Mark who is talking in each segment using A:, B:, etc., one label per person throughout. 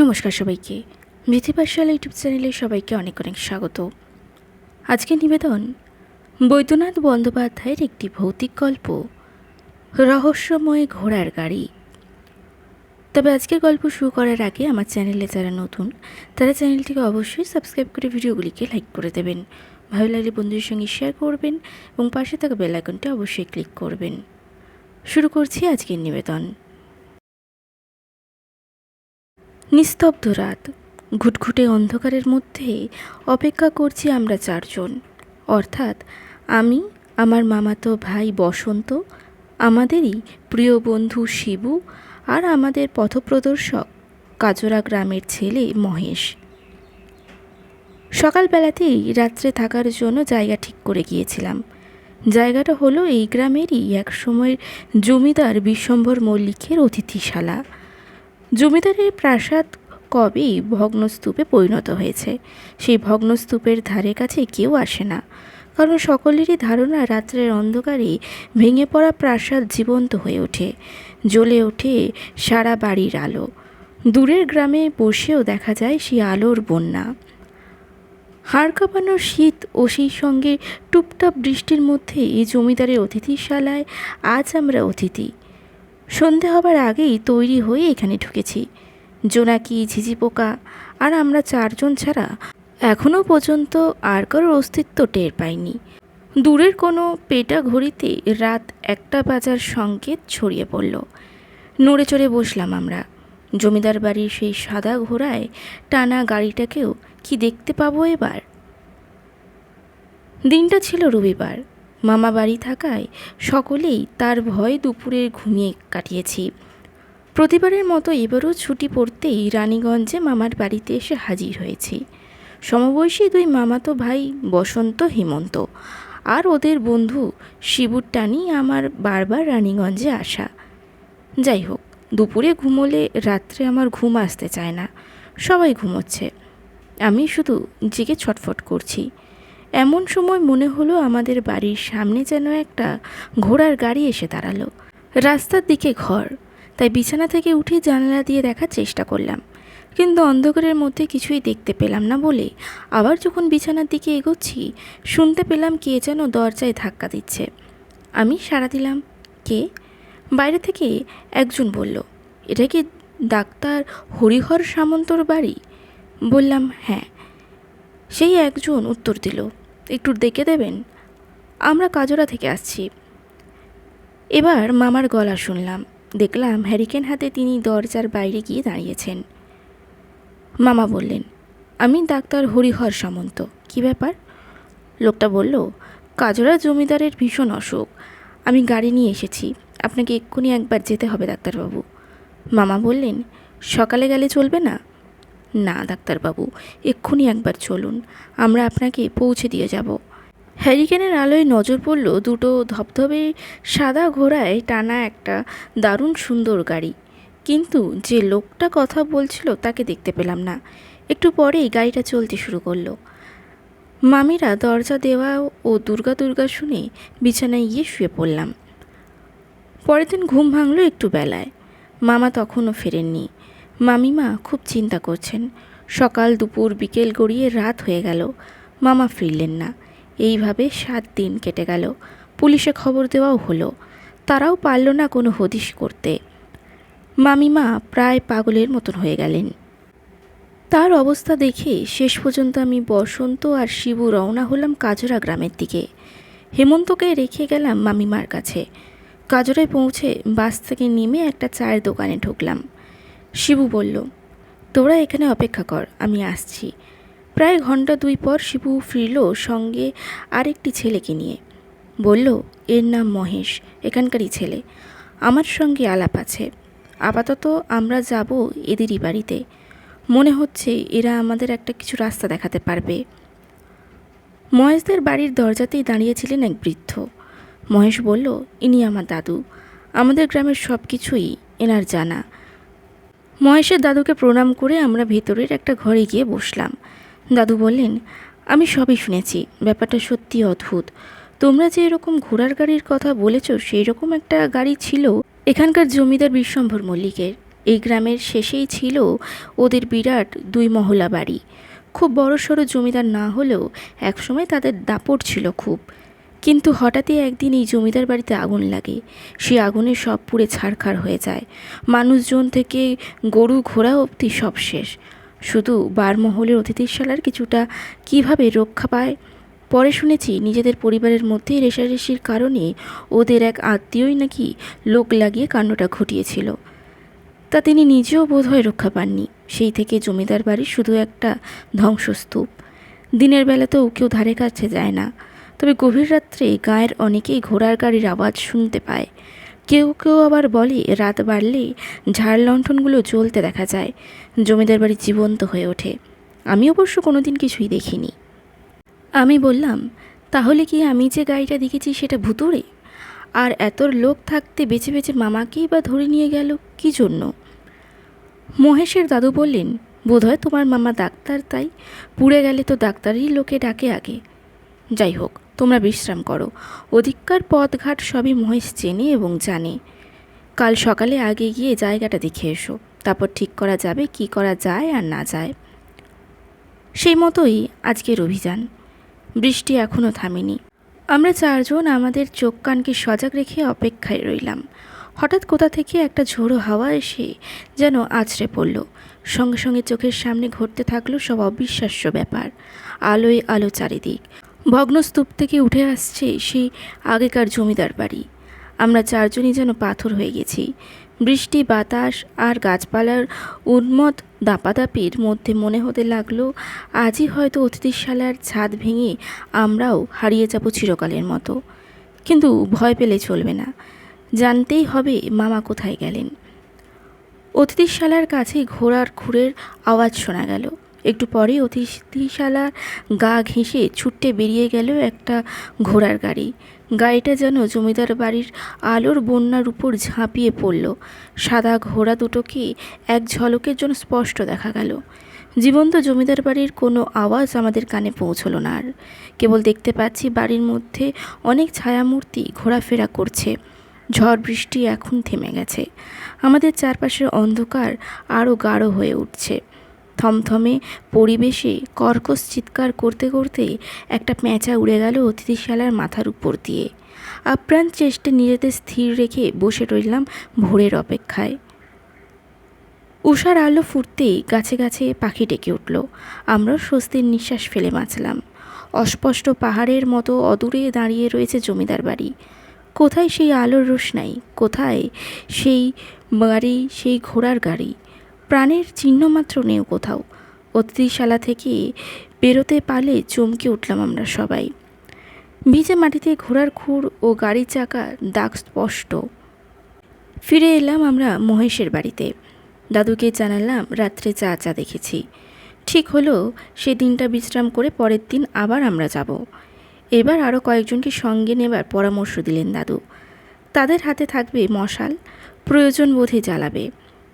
A: নমস্কার সবাইকে। মিথিপাশালা ইউটিউব চ্যানেলে সবাইকে অনেক অনেক স্বাগত। আজকের নিবেদন, বৈদ্যনাথ বন্দ্যোপাধ্যায়ের একটি ভৌতিক গল্প, রহস্যময় ঘোড়ার গাড়ি। তবে আজকের গল্প শুরু করার আগে আমার চ্যানেলে যারা নতুন, তারা চ্যানেলটিকে অবশ্যই সাবস্ক্রাইব করে ভিডিওগুলিকে লাইক করে দেবেন। ভালো লাগলে বন্ধুদের সঙ্গে শেয়ার করবেন এবং পাশে থাকা বেল আইকনটি অবশ্যই ক্লিক করবেন। শুরু করছি আজকের নিবেদন। নিস্তব্ধ রাত। ঘুটঘুটে অন্ধকারের মধ্যে অপেক্ষা করছি আমরা চারজন। অর্থাৎ আমি, আমার মামাতো ভাই বসন্ত, আমাদেরই প্রিয় বন্ধু শিবু আর আমাদের পথপ্রদর্শক কাজরা গ্রামের ছেলে মহেশ। সকালবেলাতেই রাত্রে থাকার জন্য জায়গা ঠিক করে গিয়েছিলাম। জায়গাটা হলো এই গ্রামেরই এক সময়ের জমিদার বিশ্বম্ভর মল্লিকের অতিথিশালা। জমিদারের প্রাসাদ কবেই ভগ্নস্তূপে পরিণত হয়েছে? সেই ভগ্নস্তূপের ধারে কাছে কেউ আসে না। কারণ সকলেরই ধারণা, রাত্রের অন্ধকারে ভেঙে পড়া প্রাসাদ জীবন্ত হয়ে ওঠে। জ্বলে ওঠে সারা বাড়ির আলো। দূরের গ্রামে বসেও দেখা যায় সেই আলোর বন্যা। হাড় কাঁপানো শীত ও সেই সঙ্গে টুপটাপ বৃষ্টির মধ্যে এই জমিদারের অতিথিশালায় আজ আমরা অতিথি। সন্ধে হবার আগেই তৈরি হয়ে এখানে ঢুকেছি। জোনাকি ঝিঝি পোকা আর আমরা চারজন ছাড়া এখনও পর্যন্ত আর কারোর অস্তিত্ব টের পাইনি। দূরের কোনো পেটা ঘড়িতে রাত একটা বাজার সংকেত ছড়িয়ে পড়ল। নড়ে চড়ে বসলাম আমরা। জমিদার বাড়ির সেই সাদা ঘোড়ায় টানা গাড়িটাকেও কি দেখতে পাবো এবার? দিনটা ছিল রবিবার। মামা বাড়ি থাকায় সকলেই তার ভয় দুপুরে ঘুমিয়ে কাটিয়েছি। প্রতিবারের মতো এবারও ছুটি পড়তেই রানীগঞ্জে মামার বাড়িতে এসে হাজির হয়েছি। সমবয়সী দুই মামাতো ভাই বসন্ত, হেমন্ত। আর ওদের বন্ধু শিবুর টানি আমার বারবার রানীগঞ্জে আসা। যাই হোক, দুপুরে ঘুমোলে রাত্রে আমার ঘুম আসতে চায় না। সবাই ঘুমোচ্ছে। আমি শুধু জেগে ছটফট করছি। এমন সময় মনে হলো আমাদের বাড়ির সামনে যেন একটা ঘোড়ার গাড়ি এসে দাঁড়াল। রাস্তার দিকে ঘর। তাই বিছানা থেকে উঠে জানালা দিয়ে দেখার চেষ্টা করলাম। কিন্তু অন্ধকারের মধ্যে কিছুই দেখতে পেলাম না বলে আবার যখন বিছানার দিকে এগোচ্ছি, শুনতে পেলাম কে যেন দরজায় ধাক্কা দিচ্ছে। আমি সাড়া দিলাম, কে? বাইরে থেকে একজন বলল, এটা কি ডাক্তার হরিহর সামন্তর বাড়ি? বললাম হ্যাঁ। সেই একজন উত্তর দিল একটু দেখে দেবেন? আমরা কাজরা থেকে আসছি। এবার মামার গলা শুনলাম। দেখলাম হ্যারিকেন হাতে তিনি দরজার বাইরে গিয়ে দাঁড়িয়েছেন। মামা বললেন, আমি ডাক্তার হরিহর সামন্ত। কি ব্যাপার? লোকটা বলল কাজরা জমিদারের ভীষণ অসুখ। আমি গাড়ি নিয়ে এসেছি। আপনাকে এক্ষুনি একবার যেতে হবে ডাক্তারবাবু। মামা বললেন, সকালে গেলে চলবে না? না, ডাক্তারবাবু, এক্ষুনি একবার চলুন। আমরা আপনাকে পৌঁছে দিয়ে যাব। হ্যারিকেনের আলোয় নজর পড়ল দুটো ধবধবে সাদা ঘোড়ায় টানা একটা দারুণ সুন্দর গাড়ি। কিন্তু যে লোকটা কথা বলছিল তাকে দেখতে পেলাম না। একটু পরেই গাড়িটা চলতে শুরু করল। মামিরা দরজা দেওয়া ও দুর্গা দুর্গা শুনে বিছানায় গিয়ে শুয়ে পড়লাম। পরের দিন ঘুম ভাঙলো একটু বেলায়। মামা তখনও ফেরেননি। মামিমা খুব চিন্তা করছেন। সকাল দুপুর বিকেল গড়িয়ে রাত হয়ে গেল। মামা ফিরলেন না। এইভাবে সাত দিন কেটে গেল। পুলিশে খবর দেওয়াও হলো। তারাও পারল না কোনো হদিশ করতে। মামিমা প্রায় পাগলের মতন হয়ে গেলেন। তার অবস্থা দেখে শেষ পর্যন্ত আমি বসন্ত আর শিবু রওনা হলাম কাজরা গ্রামের দিকে। হেমন্তকে রেখে গেলাম মামিমার কাছে। কাজরায় পৌঁছে বাস থেকে নেমে একটা চায়ের দোকানে ঢুকলাম। শিবু বলল, তোরা এখানে অপেক্ষা কর, আমি আসছি। প্রায় ঘণ্টা দুই পর শিবু ফিরল সঙ্গে আরেকটি ছেলেকে নিয়ে। বলল, এর নাম মহেশ, এখানকারই ছেলে। আমার সঙ্গে আলাপ আছে। আপাতত আমরা যাব এদেরই বাড়িতে। মনে হচ্ছে এরা আমাদের একটা কিছু রাস্তা দেখাতে পারবে। মহেশদের বাড়ির দরজাতেই দাঁড়িয়েছিলেন এক বৃদ্ধ। মহেশ বলল, ইনি আমার দাদু। আমাদের গ্রামের সব কিছুই এনার জানা। মহেশের দাদুকে প্রণাম করে আমরা ভেতরের একটা ঘরে গিয়ে বসলাম। দাদু বললেন, আমি সবই শুনেছি, ব্যাপারটা সত্যি অদ্ভুত। তোমরা যে এরকম ঘোড়ার গাড়ির কথা বলেছ সেই রকম একটা গাড়ি ছিল এখানকার জমিদার বিশ্বম্ভর মল্লিকের। এই গ্রামের শেষেই ছিল ওদের বিরাট দুই মহলা বাড়ি। খুব বড়সড় জমিদার না হলেও একসময় তাদের দাপট ছিল খুব। কিন্তু হঠাৎই একদিন এই জমিদার বাড়িতে আগুন লাগে। সেই আগুনে সব পুড়ে ছারখার হয়ে যায়। মানুষজন থেকে গরু ঘোড়া অবধি সব শেষ। শুধু বারমহলের অতিথিশালার কিছুটা কীভাবে রক্ষা পায়? পরে শুনেছি নিজেদের পরিবারের মধ্যেই রেশারেশির কারণে ওদের এক আত্মীয়ই নাকি লোক লাগিয়ে কাণ্ডটা ঘটিয়েছিল। তা তিনি নিজেও বোধহয় রক্ষা পাননি। সেই থেকে জমিদার বাড়ি শুধু একটা ধ্বংসস্তূপ। দিনের বেলাতেও কেউ ধারে কাছে যায় না। তবে গভীর রাত্রে গায়ের অনেকেই ঘোড়ার গাড়ির আওয়াজ শুনতে পায়। কেউ কেউ আবার বলে, রাত বাড়লে ঝাড় লণ্ঠনগুলো জ্বলতে দেখা যায়। জমিদার বাড়ি জীবন্ত হয়ে ওঠে। আমি অবশ্য কোনোদিন কিছুই দেখিনি। আমি বললাম, তাহলে কি আমি যে গাড়িটা দেখেছি সেটা ভুতুড়ে? আর এত লোক থাকতে বেছে বেছে মামাকেই বা ধরে নিয়ে গেল? কি জন্য? মহেশের দাদু বললেন, বোধহয় তোমার মামা ডাক্তার, তাই পুড়ে গেলে তো ডাক্তারই লোকে ডাকে আগে। যাই হোক তোমরা বিশ্রাম করো। অধিককার পথঘাট সবই মহেশ চেনে এবং জানে। কাল সকালে আগে গিয়ে জায়গাটা দেখে এসো। তারপর ঠিক করা যাবে কি করা যায় আর না যায়। সেই মতোই আজকের অভিযান। বৃষ্টি এখনও থামেনি। আমরা চারজন আমাদের চোখ কানকে সজাগ রেখে অপেক্ষায় রইলাম। হঠাৎ কোথা থেকে একটা ঝোড়ো হাওয়া এসে যেন আছড়ে পড়ল। সঙ্গে সঙ্গে চোখের সামনে ঘটতে থাকল সব অবিশ্বাস্য ব্যাপার। আলোয় আলো চারিদিক। ভগ্নস্তূপ থেকে উঠে আসছে সেই আগেকার জমিদার বাড়ি। আমরা চারজনই যেন পাথর হয়ে গেছি। বৃষ্টি, বাতাস আর গাছপালার উন্মত দাপাদাপির মধ্যে মনে হতে লাগল, আজই হয়তো অতিথিশালার ছাদ ভেঙে আমরাও হারিয়ে যাব চিরকালের মতো। কিন্তু ভয় পেলে চলবে না। জানতেই হবে মামা কোথায় গেলেন। অতিথিশালার কাছে ঘোড়ার খুরের আওয়াজ শোনা গেল। একটু পরে অতিথিশালার গা ঘেঁষে ছুট্টে বেরিয়ে গেল একটা ঘোড়ার গাড়ি। গাড়িটা যেন জমিদার বাড়ির আলোর বন্যার উপর ঝাঁপিয়ে পড়ল। সাদা ঘোড়া দুটোকে এক ঝলকের জন্য স্পষ্ট দেখা গেল। জীবন্ত জমিদার বাড়ির কোনো আওয়াজ আমাদের কানে পৌঁছলো না আর। কেবল দেখতে পাচ্ছি বাড়ির মধ্যে অনেক ছায়ামূর্তি ঘোরাফেরা করছে। ঝড় বৃষ্টি এখন থেমে গেছে। আমাদের চারপাশের অন্ধকার আরও গাঢ় হয়ে উঠছে। থমথমে পরিবেশে কর্কশ চিৎকার করতে করতে একটা পেঁচা উড়ে গেল অতিথিশালার মাথার উপর দিয়ে। আপ্রাণ চেষ্টা নিজেদের স্থির রেখে বসে রইলাম ভোরের অপেক্ষায়। উষার আলো ফুটতেই গাছে গাছে পাখি ডেকে উঠল। আমরা স্বস্তির নিঃশ্বাস ফেলে বাঁচলাম। অস্পষ্ট পাহাড়ের মতো অদূরে দাঁড়িয়ে রয়েছে জমিদার বাড়ি। কোথায় সেই আলোর রোশনাই? কোথায় সেই বাড়ি, সেই ঘোড়ার গাড়ি? প্রাণের চিহ্ন মাত্র নেই কোথাও। অতিথিশালা থেকে বেরোতে পারলে চমকে উঠলাম আমরা সবাই। ভিজে মাটিতে ঘোড়ার খুর ও গাড়ির চাকা দাগ স্পষ্ট। ফিরে এলাম আমরা মহেশের বাড়িতে। দাদুকে জানালাম রাত্রে চা চা দেখেছি। ঠিক হলো, সে দিনটা বিশ্রাম করে পরের দিন আবার আমরা যাব। এবার আরও কয়েকজনকে সঙ্গে নেবার পরামর্শ দিলেন দাদু। তাদের হাতে থাকবে মশাল, প্রয়োজন বোধে জ্বালাবে।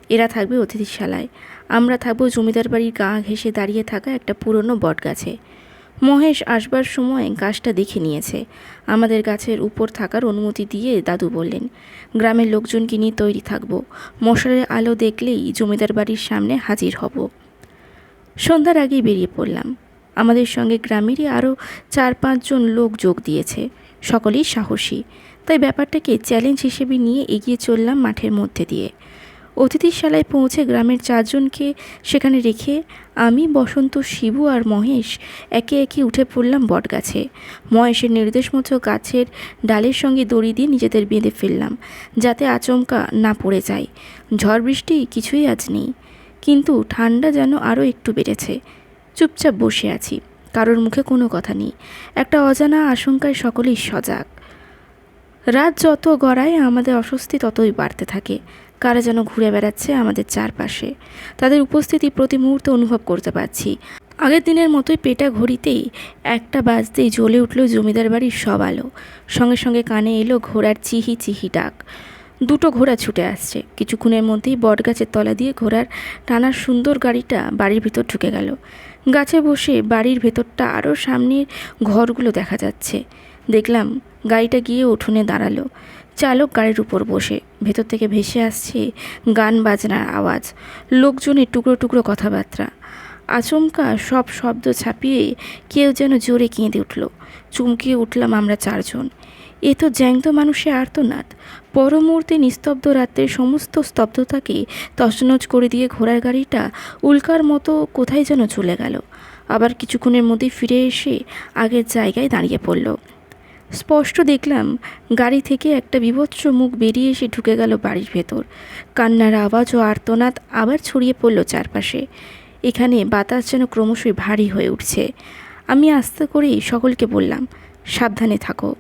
A: এরা থাকবে অতিথিশালায়। আমরা থাকব জমিদার বাড়ির গা ঘেঁষে দাঁড়িয়ে থাকা একটা পুরনো বটগাছে। মহেশ আসবার সময় গাছটা দেখে নিয়েছে। আমাদের গাছের উপর থাকার অনুমতি দিয়ে দাদু বললেন, গ্রামের লোকজনকে নিয়ে তৈরি থাকব? মশারের আলো দেখলেই জমিদার বাড়ির সামনে হাজির হব। সন্ধ্যার আগেই বেরিয়ে পড়লাম। আমাদের সঙ্গে গ্রামেরই আরও চার পাঁচজন লোক যোগ দিয়েছে। সকলেই সাহসী। তাই ব্যাপারটাকে চ্যালেঞ্জ হিসেবে নিয়ে এগিয়ে চললাম মাঠের মধ্যে দিয়ে। অতিথিশালায় পৌঁছে গ্রামের চারজনকে সেখানে রেখে আমি, বসন্ত, শিবু আর মহেশ একে একে উঠে পড়লাম বটগাছে। মহেশের নির্দেশ মতো গাছের ডালের সঙ্গে দড়ি দিয়ে নিজেদের বেঁধে ফেললাম যাতে আচমকা না পড়ে যায়। ঝড় বৃষ্টি কিছুই আজ নেই, কিন্তু ঠান্ডা যেন আরও একটু বেড়েছে। চুপচাপ বসে আছি, কারোর মুখে কোনো কথা নেই, একটা অজানা আশঙ্কায় সকলেই সজাগ। রাত যত গড়ায় আমাদের অস্বস্তি ততই বাড়তে থাকে। কারা যেন ঘুরে বেড়াচ্ছে আমাদের চারপাশে। তাদের উপস্থিতি প্রতি মুহূর্তে অনুভব করতে পারছি। আগের দিনের মতোই পেটা ঘড়িতেই একটা বাজতেই জ্বলে উঠল জমিদার বাড়ির সব আলো। সঙ্গে সঙ্গে কানে এলো ঘোড়ার চিহি চিহি ডাক। দুটো ঘোড়া ছুটে আসছে। কিছুক্ষণের মধ্যেই বটগাছের তলা দিয়ে ঘোড়ার টানার সুন্দর গাড়িটা বাড়ির ভিতর ঢুকে গেল। গাছে বসে বাড়ির ভেতরটা আরও সামনের ঘরগুলো দেখা যাচ্ছে। দেখলাম গাড়িটা গিয়ে উঠোনে দাঁড়াল। চালক গাড়ির উপর বসে। ভেতর থেকে ভেসে আসছে গান বাজনার আওয়াজ। লোকজনের টুকরো টুকরো কথাবার্তা। আচমকা সব শব্দ ছাপিয়ে কেউ যেন জোরে কেঁদে উঠল। চমকিয়ে উঠলাম আমরা চারজন। এ তো জ্যাংত মানুষের আর্তনাদ। পর মুহূর্তে নিস্তব্ধ রাত্রের সমস্ত স্তব্ধতাকে তছনছ করে দিয়ে ঘোড়ার গাড়িটা উল্কার মতো কোথায় যেন চলে গেল। আবার কিছুক্ষণের মধ্যেই ফিরে এসে আগের জায়গায় দাঁড়িয়ে পড়ল। স্পষ্ট দেখলাম গাড়ি থেকে একটা বিভৎস মুখ বেরিয়ে এসে ঢুকে গেল বাড়ির ভেতর। কান্নার আওয়াজ ও আর্তনাদ আবার ছড়িয়ে পড়ল চারপাশে। এখানে বাতাস যেন ক্রমশই ভারী হয়ে উঠছে। আমি আস্তে করেই সকলকে বললাম, সাবধানে থাকো।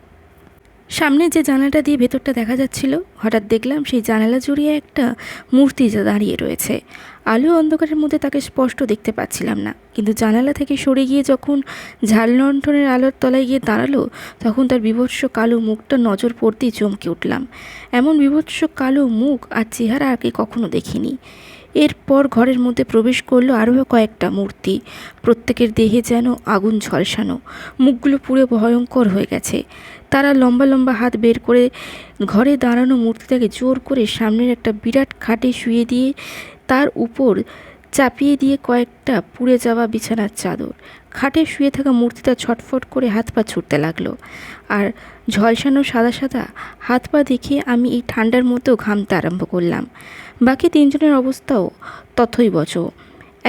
A: সামনে যে জানালাটা দিয়ে ভেতরটা দেখা যাচ্ছিল, হঠাৎ দেখলাম সেই জানালা জড়িয়ে একটা মূর্তি দাঁড়িয়ে রয়েছে। আলো অন্ধকারের মধ্যে তাকে স্পষ্ট দেখতে পাচ্ছিলাম না। কিন্তু জানালা থেকে সরে গিয়ে যখন ঝাল লণ্ঠনের আলোর তলায় গিয়ে দাঁড়াল, তখন তার বিভৎস কালো মুখটা নজর পড়তেই চমকে উঠলাম। এমন বিভৎস কালো মুখ আর চেহারা আগে কখনো দেখিনি। এরপর ঘরের মধ্যে প্রবেশ করল আরও কয়েকটা মূর্তি। প্রত্যেকের দেহে যেন আগুন ঝলসানো। মুখগুলো পুরো ভয়ঙ্কর হয়ে গেছে। তারা লম্বা লম্বা হাত বের করে ঘরে দাঁড়ানো মূর্তিটাকে জোর করে সামনের একটা বিরাট খাটে শুয়ে দিয়ে তার উপর চাপিয়ে দিয়ে কয়েকটা পুড়ে যাওয়া বিছানার চাদর। খাটে শুয়ে থাকা মূর্তিটা ছটফট করে হাত পা ছুটতে লাগল। আর ঝলসানো সাদা সাদা হাত পা দেখে আমি এই ঠান্ডার মধ্যেও ঘামতে আরম্ভ করলাম। বাকি তিনজনের অবস্থাও তথই বচ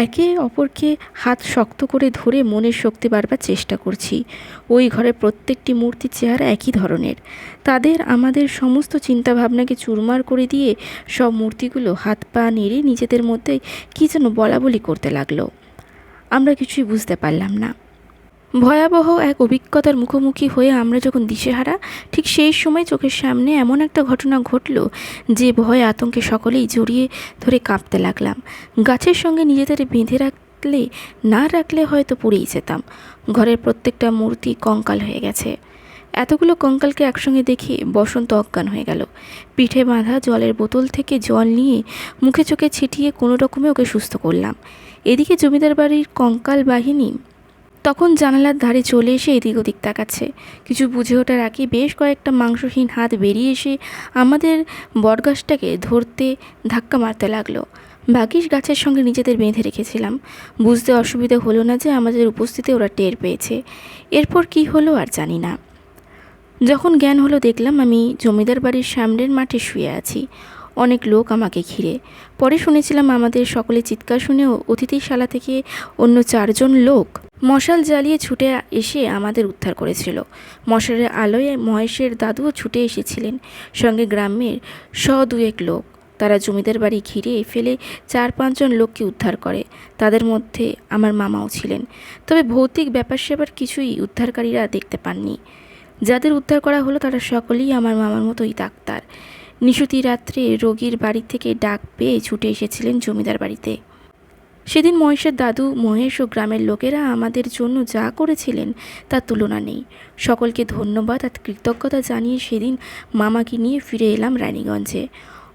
A: একে অপরকে হাত শক্ত করে ধরে মনের শক্তি বাড়বার চেষ্টা করছি। ওই ঘরের প্রত্যেকটি মূর্তির চেহারা একই ধরনের। তাদের আমাদের সমস্ত চিন্তাভাবনাকে চুরমার করে দিয়ে সব মূর্তিগুলো হাত পা নেড়ে নিজেদের মধ্যে কী যেন বলা বলি করতে লাগল। আমরা কিছুই বুঝতে পারলাম না। ভয়াবহ এক অভিজ্ঞতার মুখোমুখি হয়ে আমরা যখন দিশেহারা, ঠিক সেই সময় চোখের সামনে এমন একটা ঘটনা ঘটল যে ভয় আতঙ্কে সকলেই জড়িয়ে ধরে কাঁপতে লাগলাম। গাছের সঙ্গে নিজেদের বেঁধে রাখলে, না রাখলে হয়তো পড়েই যেতাম। ঘরের প্রত্যেকটা মূর্তি কঙ্কাল হয়ে গেছে। এতগুলো কঙ্কালকে একসঙ্গে দেখে বসন্ত অজ্ঞান হয়ে গেল। পিঠে বাঁধা জলের বোতল থেকে জল নিয়ে মুখে চোখে ছিটিয়ে কোনো রকমে ওকে সুস্থ করলাম। এদিকে জমিদার বাড়ির কঙ্কাল বাহিনী তখন জানালার ধারে চলে এসে এদিক ওদিক তাকাচ্ছে। কিছু বুঝে ওঠার আগে বেশ কয়েকটা মাংসহীন হাত বেরিয়ে এসে আমাদের বটগাছটাকে ধরতে ধাক্কা মারতে লাগল। বাগিস গাছের সঙ্গে নিজেদের বেঁধে রেখেছিলাম। বুঝতে অসুবিধা হলো না যে আমাদের উপস্থিতি ওরা টের পেয়েছে। এরপর কি হলো আর জানি না। যখন জ্ঞান হলো দেখলাম আমি জমিদার বাড়ির সামনের মাঠে শুয়ে আছি। অনেক লোক আমাকে ঘিরে। পরে শুনেছিলাম আমাদের সকলে চিৎকার শুনেও অতিথিশালা থেকে অন্য চারজন লোক মশাল জ্বালিয়ে ছুটে এসে আমাদের উদ্ধার করেছিল। মশালের আলোয় মহেশের দাদুও ছুটে এসেছিলেন। সঙ্গে গ্রামের শ দুয়েক লোক। তারা জমিদার বাড়ি ঘিরে ফেলে চার পাঁচজন লোককে উদ্ধার করে। তাদের মধ্যে আমার মামাও ছিলেন। তবে ভৌতিক ব্যাপার স্যাপার কিছুই উদ্ধারকারীরা দেখতে পাননি। যাদের উদ্ধার করা হলো তারা সকলেই আমার মামার মতোই ডাক্তার। নিশুতি রাত্রে রোগীর বাড়ি থেকে ডাক পেয়ে ছুটে এসেছিলেন জমিদার বাড়িতে। সেদিন মহেশের দাদু, মহেশ ও গ্রামের লোকেরা আমাদের জন্য যা করেছিলেন তার তুলনা নেই। সকলকে ধন্যবাদ আর কৃতজ্ঞতা জানিয়ে সেদিন মামাকে নিয়ে ফিরে এলাম রানীগঞ্জে।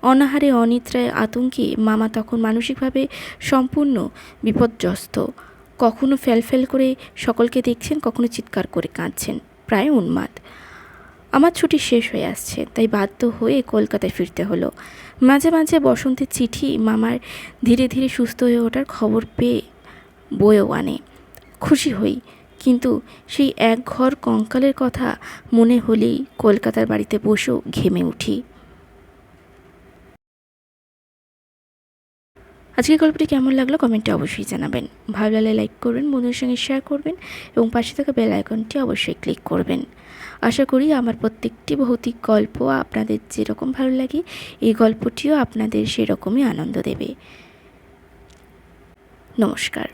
A: অনাহারে, অনিদ্রায়, আতঙ্কে মামা তখন মানসিকভাবে সম্পূর্ণ বিপর্যস্ত। কখনো ফেলফেল করে সকলকে দেখছেন, কখনো চিৎকার করে কাঁদছেন। প্রায় উন্মাদ। আমার ছুটি শেষ হয়ে আসছে, তাই বাধ্য হয়ে কলকাতায় ফিরতে হলো। মাঝে মাঝে বসন্তের চিঠি মামার ধীরে ধীরে সুস্থ হয়ে ওঠার খবর পেয়ে বয়েও আনে। খুশি হই, কিন্তু সেই এক ঘর কঙ্কালের কথা মনে হলেই কলকাতার বাড়িতে বসেও ঘেমে উঠি। আজকের গল্পটি কেমন লাগল কমেন্টে অবশ্যই জানাবেন। ভালো লাগলে লাইক করবেন, বন্ধুদের সঙ্গে শেয়ার করবেন এবং পাশে থাকা বেল আইকনটি অবশ্যই ক্লিক করবেন। আশা করি আমার প্রত্যেকটি ভৌতিক গল্প আপনাদের যেরকম ভালো লাগে, এই গল্পটিও আপনাদের সেরকমই আনন্দ দেবে। নমস্কার।